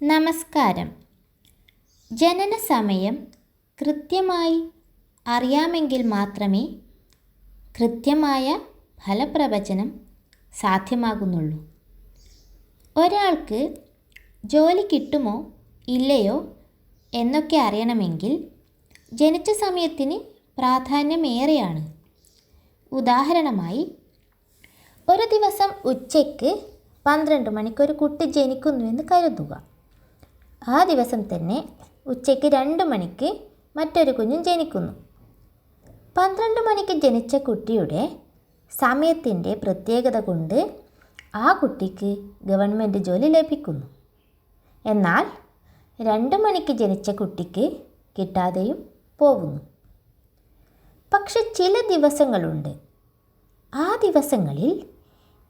നമസ്കാരം. ജനന സമയം കൃത്യമായി അറിയാമെങ്കിൽ മാത്രമേ കൃത്യമായ ഫലപ്രവചനം സാധ്യമാകുന്നുള്ളൂ. ഒരാൾക്ക് ജോലി കിട്ടുമോ ഇല്ലയോ എന്നൊക്കെ അറിയണമെങ്കിൽ ജനിച്ച സമയത്തിന് പ്രാധാന്യമേറെയാണ്. ഉദാഹരണമായി ഒരു ദിവസം ഉച്ചയ്ക്ക് പന്ത്രണ്ട് മണിക്ക് ഒരു കുട്ടി ജനിക്കുന്നുവെന്ന് കരുതുക. ആ ദിവസം തന്നെ ഉച്ചയ്ക്ക് രണ്ട് മണിക്ക് മറ്റൊരു കുഞ്ഞും ജനിക്കുന്നു. പന്ത്രണ്ട് മണിക്ക് ജനിച്ച കുട്ടിയുടെ സമയത്തിന്റെ പ്രത്യേകത കൊണ്ട് ആ കുട്ടിക്ക് ഗവൺമെന്റ് ജോലി ലഭിക്കുന്നു. എന്നാൽ രണ്ട് മണിക്ക് ജനിച്ച കുട്ടിക്ക് കിട്ടാതെയും പോകുന്നു. പക്ഷെ ചില ദിവസങ്ങളുണ്ട്. ആ ദിവസങ്ങളിൽ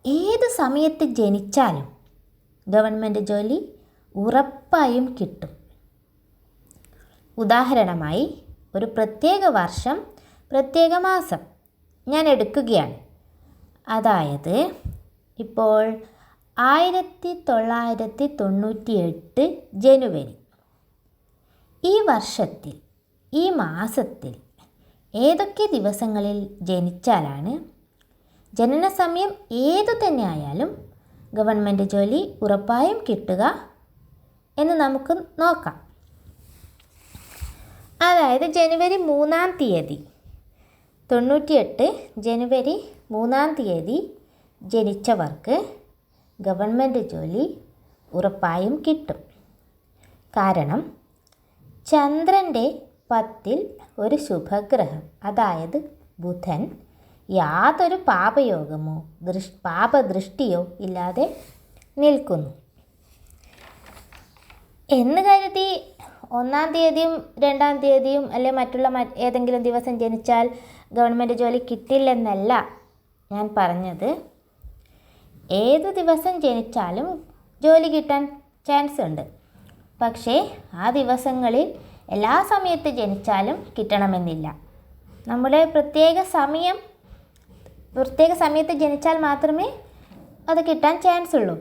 ഏത് സമയത്ത് ജനിച്ചാലും ഗവൺമെന്റ് ജോലി ഉറപ്പായും കിട്ടും. ഉദാഹരണമായി ഒരു പ്രത്യേക വർഷം പ്രത്യേക മാസം ഞാൻ എടുക്കുകയാണ്. അതായത് ഇപ്പോൾ ആയിരത്തി തൊള്ളായിരത്തി തൊണ്ണൂറ്റി എട്ട് ജനുവരി. ഈ വർഷത്തിൽ ഈ മാസത്തിൽ ഏതൊക്കെ ദിവസങ്ങളിൽ ജനിച്ചാലാണ് ജനന സമയം ഏതു തന്നെ ആയാലും ഗവൺമെന്റ് ജോലി ഉറപ്പായും കിട്ടുക എന്ന് നമുക്ക് നോക്കാം. അതായത് ജനുവരി മൂന്നാം തീയതി. തൊണ്ണൂറ്റിയെട്ട് ജനുവരി മൂന്നാം തീയതി ജനിച്ചവർക്ക് ഗവൺമെന്റ് ജോലി ഉറപ്പായും കിട്ടും. കാരണം ചന്ദ്രന്റെ പത്തിൽ ഒരു ശുഭഗ്രഹം അതായത് ബുധൻ യാതൊരു പാപയോഗമോ ദൃഷ് പാപദൃഷ്ടിയോ ഇല്ലാതെ നിൽക്കുന്നു. എന്ന് കരുതി ഒന്നാം തീയതിയും രണ്ടാം തീയതിയും അല്ലെ മറ്റുള്ള ഏതെങ്കിലും ദിവസം ജനിച്ചാൽ ഗവൺമെന്റ് ജോലി കിട്ടില്ലെന്നല്ല ഞാൻ പറഞ്ഞത്. ഏത് ദിവസം ജനിച്ചാലും ജോലി കിട്ടാൻ ചാൻസ് ഉണ്ട്. പക്ഷേ ആ ദിവസങ്ങളിൽ എല്ലാ സമയത്ത് ജനിച്ചാലും കിട്ടണമെന്നില്ല. നമ്മുടെ പ്രത്യേക സമയം പ്രത്യേക സമയത്ത് ജനിച്ചാൽ മാത്രമേ അത് കിട്ടാൻ ചാൻസ് ഉള്ളൂ.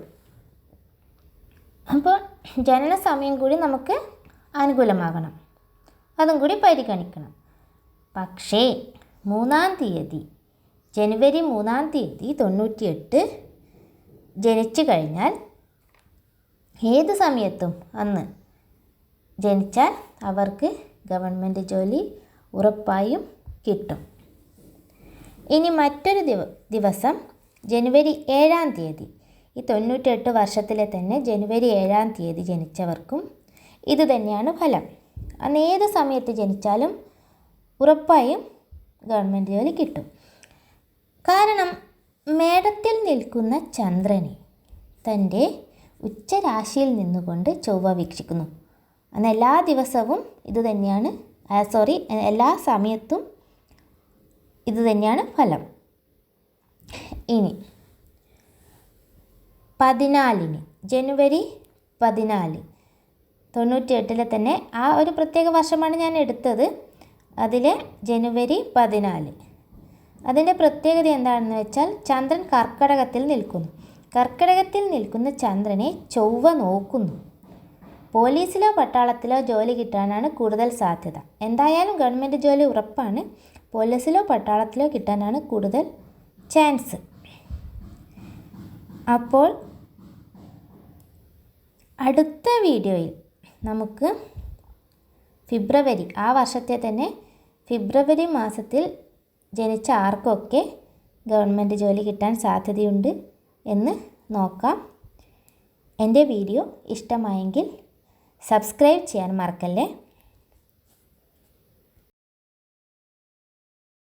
അപ്പോൾ ജനന സമയം കൂടി നമുക്ക് അനുകൂലമാകണം. അതും കൂടി പരിഗണിക്കണം. പക്ഷേ മൂന്നാം തീയതി ജനുവരി മൂന്നാം തീയതി തൊണ്ണൂറ്റിയെട്ട് ജനിച്ചു കഴിഞ്ഞാൽ ഏത് സമയത്തും അന്ന് ജനിച്ചാൽ അവർക്ക് ഗവൺമെന്റ് ജോലി ഉറപ്പായും കിട്ടും. ഇനി മറ്റൊരു ദിവ ദിവസം ജനുവരി ഏഴാം തീയതി. ഈ തൊണ്ണൂറ്റെട്ട് വർഷത്തിലെ തന്നെ ജനുവരി ഏഴാം തീയതി ജനിച്ചവർക്കും ഇത് തന്നെയാണ് ഫലം. അന്ന് ഏത് സമയത്ത് ജനിച്ചാലും ഉറപ്പായും ഗവൺമെന്റ് ജോലി കിട്ടും. കാരണം മേടത്തിൽ നിൽക്കുന്ന ചന്ദ്രനെ തന്റെ ഉച്ചരാശിയിൽ നിന്നുകൊണ്ട് ചൊവ്വ വീക്ഷിക്കുന്നു. അന്ന് എല്ലാ ദിവസവും ഇത് തന്നെയാണ് സോറി എല്ലാ സമയത്തും ഇത് തന്നെയാണ് ഫലം. ഇനി പതിനാലിന് ജനുവരി പതിനാല്. തൊണ്ണൂറ്റിയെട്ടിലെ തന്നെ ആ ഒരു പ്രത്യേക വർഷമാണ് ഞാൻ എടുത്തത്. അതിലെ ജനുവരി പതിനാല്. അതിന്റെ പ്രത്യേകത എന്താണെന്ന് വെച്ചാൽ ചന്ദ്രൻ കർക്കടകത്തിൽ നിൽക്കുന്നു. കർക്കടകത്തിൽ നിൽക്കുന്ന ചന്ദ്രനെ ചൊവ്വ നോക്കുന്നു. പോലീസിലോ പട്ടാളത്തിലോ ജോലി കിട്ടാനാണ് കൂടുതൽ സാധ്യത. എന്തായാലും ഗവൺമെന്റ് ജോലി ഉറപ്പാണ്. പോലീസിലോ പട്ടാളത്തിലോ കിട്ടാനാണ് കൂടുതൽ ചാൻസ്. അപ്പോൾ അടുത്ത വീഡിയോയിൽ നമുക്ക് ഫെബ്രുവരി ആ വർഷത്തെ തന്നെ ഫെബ്രുവരി മാസത്തിൽ ജനിച്ച ആർക്കൊക്കെ ഗവൺമെന്റ് ജോലി കിട്ടാൻ സാധ്യതയുണ്ട് എന്ന് നോക്കാം. എന്റെ വീഡിയോ ഇഷ്ടമായെങ്കിൽ സബ്സ്ക്രൈബ് ചെയ്യാൻ മറക്കല്ലേ?